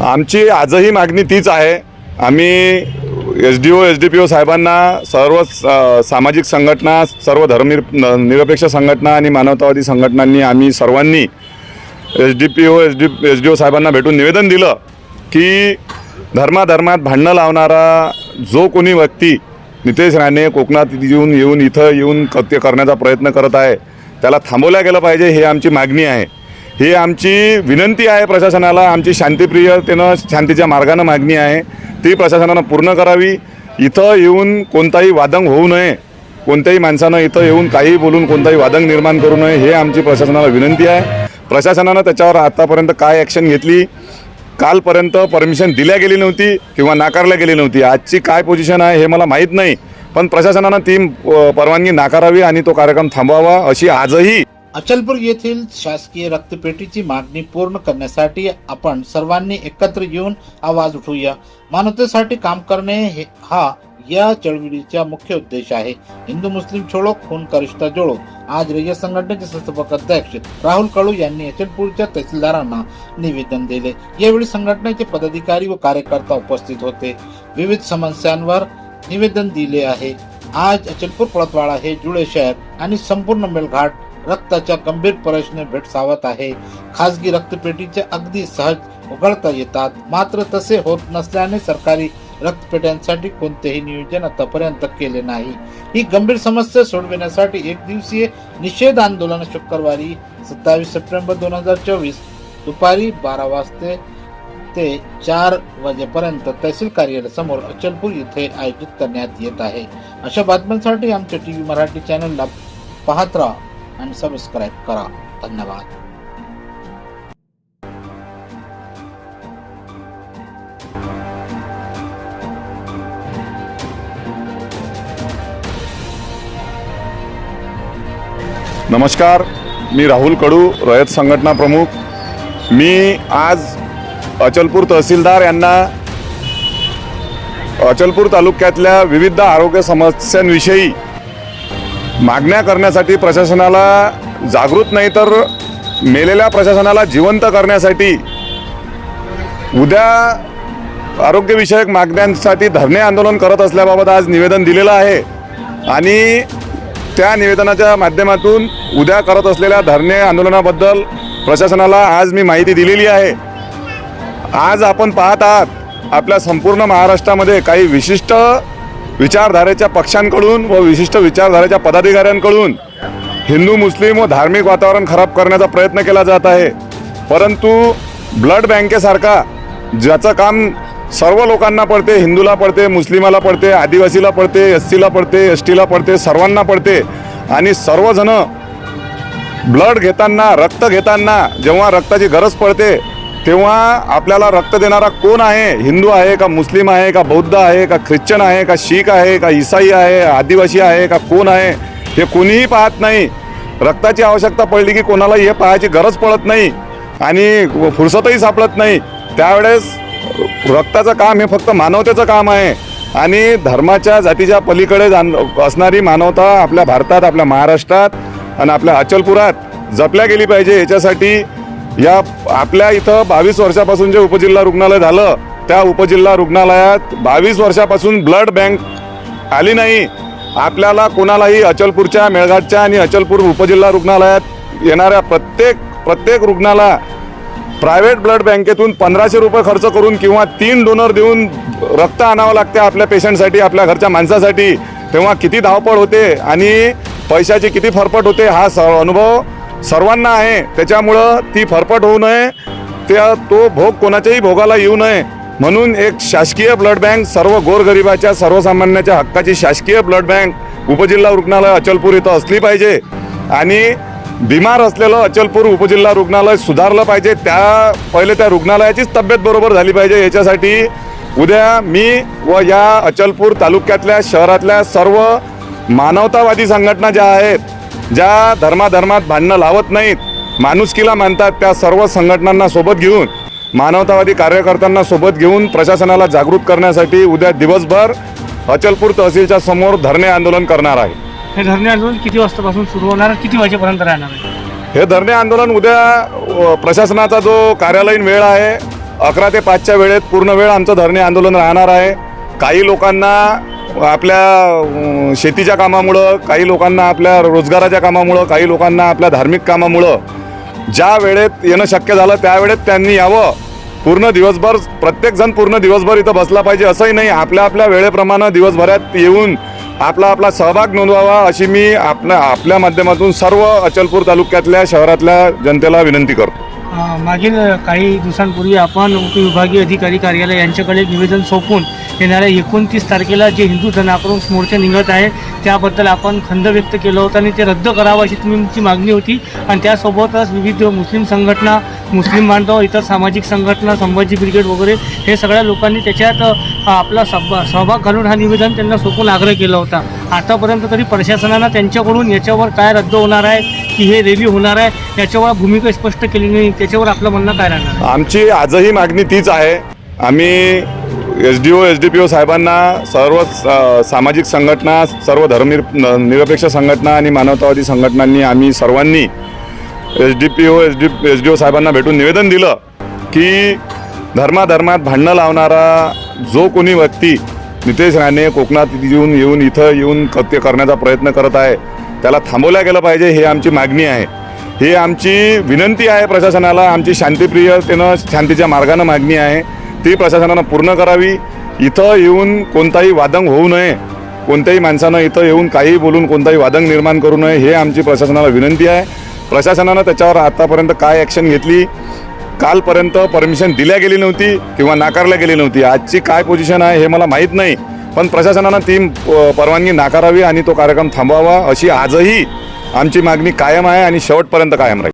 आमची आजही मागणी तीच आहे. आम्ही S D O S D P O साहेबांना सर्व स- सामाजिक संघटना सर्व धर्मनिर निरपेक्ष संघटना आणि मानवतावादी संघटनांनी आम्ही सर्वांनी S D P O S D S D O साहेबांना भेटून निवेदन दिलं की धर्माधर्मात भांडणं लावणारा जो कोणी व्यक्ती नितेश राणे कोकणात येऊन येऊन इथं येऊन कृत्य करण्याचा प्रयत्न करत आहे त्याला थांबवल्या गेलं पाहिजे हे आमची मागणी आहे. ही आमची विनंती आहे प्रशासनाला आमची शांतिप्रियतेनं शांतीच्या मार्गानं मागणी आहे. ती प्रशासनानं पूर्ण करावी. इथं येऊन कोणताही वादंग होऊ नये. कोणत्याही माणसानं इथं येऊन काही बोलून कोणताही वादंग निर्माण करू नये हे आमची प्रशासनाला विनंती आहे. प्रशासनानं त्याच्यावर आतापर्यंत काय ॲक्शन घेतली? कालपर्यंत परमिशन दिल्या गेली नव्हती किंवा नाकारल्या गेली नव्हती. आजची काय पोझिशन आहे हे मला माहीत नाही. पण प्रशासनानं ती परवानगी नाकारावी आणि तो कार्यक्रम थांबवावा अशी आजही अचलपूर येथील शासकीय रक्तपेटीची मागणी पूर्ण करण्यासाठी आपण सर्वांनी एकत्र येऊन आवाज उठवूया मानवतेसाठी काम करणे हे हा या चळवळीचा मुख्य उद्देश आहे. हिंदू मुस्लिम छोडो खून करिष्ठा जोडो आज रयत संघटनेचे संस्थापक अध्यक्ष राहुल कळू यांनी अचलपूरच्या तहसीलदारांना निवेदन दिले. यावेळी संघटनेचे पदाधिकारी व कार्यकर्ता उपस्थित होते. विविध समस्यांवर निवेदन दिले आहे. आज अचलपूर पळतवाडा हे जुळे शहर आणि संपूर्ण मेलघाट रक्ताच्या गंभीर प्रश्न भेडसावत आहे. खासगी रक्तपेटीचे अगदी सहज उघडता येतात. मात्र तसे होत नसल्याने सरकारी रक्तपेट्यांसाठी कोणतेही नियोजन आतापर्यंत केले नाही. ही गंभीर समस्या सोडविण्यासाठी एक दिवसीय निषेध आंदोलन शुक्रवारी सत्तावीस सप्टेंबर दोन हजार चोवीस दुपारी बारा वाजते ते चार वाजेपर्यंत तहसील कार्यालयासमोर अचलपूर येथे आयोजित करण्यात येत आहे. अशा बातम्यांसाठी आमच्या टी व्ही मराठी चॅनलला पाहत राहा. आणि सबस्क्राईब करा. धन्यवाद. नमस्कार. मी राहुल कडू रयत संघटना प्रमुख. मी आज अचलपूर तहसीलदार यांना अचलपूर तालुक्यातल्या विविध आरोग्य समस्यांविषयी मागण्या करण्यासाठी प्रशासनाला जागृत नाही तर मेलेल्या प्रशासनाला जिवंत करण्यासाठी उद्या आरोग्यविषयक मागण्यांसाठी धरणे आंदोलन करत असल्याबाबत आज निवेदन दिलेलं आहे. आणि त्या निवेदनाच्या माध्यमातून उद्या करत असलेल्या धरणे आंदोलनाबद्दल प्रशासनाला आज मी माहिती दिलेली आहे. आज आपण पाहत आहात आपल्या संपूर्ण महाराष्ट्रामध्ये काही विशिष्ट विचारधारेच्या पक्षांकडून व विशिष्ट विचारधारेच्या पदाधिकाऱ्यांकडून हिंदू मुस्लिम व धार्मिक वातावरण खराब करण्याचा प्रयत्न केला जात आहे. परंतु ब्लड बँकेसारखा ज्याचं काम सर्व लोकांना पडते हिंदूला पडते मुस्लिमाला पडते आदिवासीला पडते एस सीला पडते एस टीला पडते सर्वांना पडते आणि सर्वजणं ब्लड घेताना रक्त घेताना जेव्हा रक्ताची गरज पडते तेव्हा आपल्याला रक्त देणारा कोण आहे? हिंदू आहे का मुस्लिम आहे का बौद्ध आहे का ख्रिश्चन आहे का शीख आहे का ईसाई आहे आदिवासी आहे का कोण आहे? हे कोणीही पाहत नाही. रक्ताची आवश्यकता पडली की कोणाला हे पाहायची गरज पडत नाही आणि फुरसतही सापडत नाही. त्यावेळेस रक्ताचं काम हे फक्त मानवतेचं काम आहे आणि धर्माच्या जातीच्या पलीकडे जाण असणारी मानवता आपल्या भारतात आपल्या महाराष्ट्रात आणि आपल्या अचलपुरात जपल्या गेली पाहिजे. याच्यासाठी या आपल्या इथं बावीस वर्षापासून जे उपजिल्हा रुग्णालय झालं त्या उपजिल्हा रुग्णालयात बावीस वर्षापासून ब्लड बँक आली नाही. आपल्याला कोणालाही अचलपूरच्या मेळघाटच्या आणि अचलपूर उपजिल्हा रुग्णालयात येणाऱ्या प्रत्येक प्रत्येक रुग्णाला प्रायव्हेट ब्लड बँकेतून पंधराशे रुपये खर्च करून किंवा तीन डोनर देऊन रक्त आणावं लागते आपल्या पेशंटसाठी आपल्या घरच्या माणसासाठी. तेव्हा किती धावपळ होते आणि पैशाची किती फरफट होते हा स अनुभव सर्वांना आहे. त्याच्यामुळं ती फरफट होऊ नये. त्या तो भोग कोणाच्याही भोगाला येऊ नये. म्हणून एक शासकीय ब्लड बँक सर्व गोरगरिबाच्या सर्वसामान्याच्या हक्काची शासकीय ब्लड बँक उपजिल्हा रुग्णालय अचलपूर इथं असली पाहिजे. आणि बिमार असलेलं अचलपूर उपजिल्हा रुग्णालय सुधारलं पाहिजे. त्या पहिले त्या रुग्णालयाचीच तब्येत बरोबर झाली पाहिजे. याच्यासाठी उद्या मी व या अचलपूर तालुक्यातल्या शहरातल्या सर्व मानवतावादी संघटना ज्या आहेत ज्या धर्माधर्मात भांडणं लावत नाहीत माणुसकीला मानतात त्या सर्व संघटनांना सोबत घेऊन मानवतावादी कार्यकर्त्यांना सोबत घेऊन प्रशासनाला जागृत करण्यासाठी उद्या दिवसभर अचलपूर तहसीलच्या समोर धरणे आंदोलन करणार आहे. हे धरणे आंदोलन किती वाजतापासून सुरू होणार? किती वाजेपर्यंत राहणार आहे? हे धरणे आंदोलन उद्या प्रशासनाचा जो कार्यालयीन वेळ आहे अकरा ते पाचच्या वेळेत पूर्ण वेळ आमचं धरणे आंदोलन राहणार आहे. काही लोकांना आपल्या शेतीच्या कामामुळं काही लोकांना आपल्या रोजगाराच्या कामामुळं काही लोकांना आपल्या धार्मिक कामामुळं ज्या वेळेत येणं शक्य झालं त्यावेळेत त्यांनी यावं. पूर्ण दिवसभर प्रत्येकजण पूर्ण दिवसभर इथं बसला पाहिजे असंही नाही. आपल्या आपल्या वेळेप्रमाणे दिवसभरात येऊन आपला आपला सहभाग नोंदवावा अशी मी आपल्या आपल्या माध्यमातून सर्व अचलपूर तालुक्यातल्या शहरातल्या जनतेला विनंती करतो. मागील काही दिवसांपूर्वी आपण उपविभागीय अधिकारी कार्यालय यांच्याकडे निवेदन सोपून येणाऱ्या एकोणतीस तारखेला जे हिंदू जनाक्रोश मोर्चा निघत आहे त्याबद्दल आपण खंद व्यक्त केलं होतं आणि ते रद्द करावं अशी तुमची मागणी होती. आणि त्यासोबतच विविध मुस्लिम संघटना मुस्लिम बांधव इतर सामाजिक संघटना संभाजी ब्रिगेड वगैरे हे सगळ्या लोकांनी त्याच्यात आपला सहभा सहभाग घालून हा निवेदन त्यांना सोपून आग्रह केला होता. आतापर्यंत तरी प्रशासनानं त्यांच्याकडून याच्यावर काय रद्द होणार आहे की हे रॅली होणार आहे याच्यावर भूमिका स्पष्ट केली नाही त्याच्यावर आपलं म्हणणं काय राहणार आमची आजही मागणी तीच आहे. आम्ही S D O S D P O साहेबांना सर्व स- सामाजिक संघटना सर्व धर्मनिर निरपेक्ष संघटना आणि मानवतावादी संघटनांनी आम्ही सर्वांनी S D P O S D S D O साहेबांना भेटून निवेदन दिलं की धर्माधर्मात भांडणं लावणारा जो कोणी व्यक्ती नितेश राणे कोकणात येऊन येऊन इथं येऊन कृत्य करण्याचा प्रयत्न करत आहे त्याला थांबवल्या गेलं पाहिजे हे आमची मागणी आहे. ही आमची विनंती आहे प्रशासनाला आमची शांतीप्रियतेनं शांतीच्या मार्गानं मागणी आहे. ती प्रशासनानं पूर्ण करावी. इथं येऊन कोणताही वादंग होऊ नये. कोणत्याही माणसानं इथं येऊन काही बोलून कोणताही वादंग निर्माण करू नये हे आमची प्रशासनाला विनंती आहे. प्रशासनानं त्याच्यावर आतापर्यंत काय ॲक्शन घेतली? कालपर्यंत परमिशन दिल्या गेली नव्हती किंवा नाकारल्या गेली नव्हती. आजची काय पोझिशन आहे हे मला माहीत नाही. पण प्रशासनानं ती परवानगी नाकारावी आणि तो कार्यक्रम थांबवावा अशी आजही आमची मागणी कायम आहे आणि शेवटपर्यंत कायम राहील.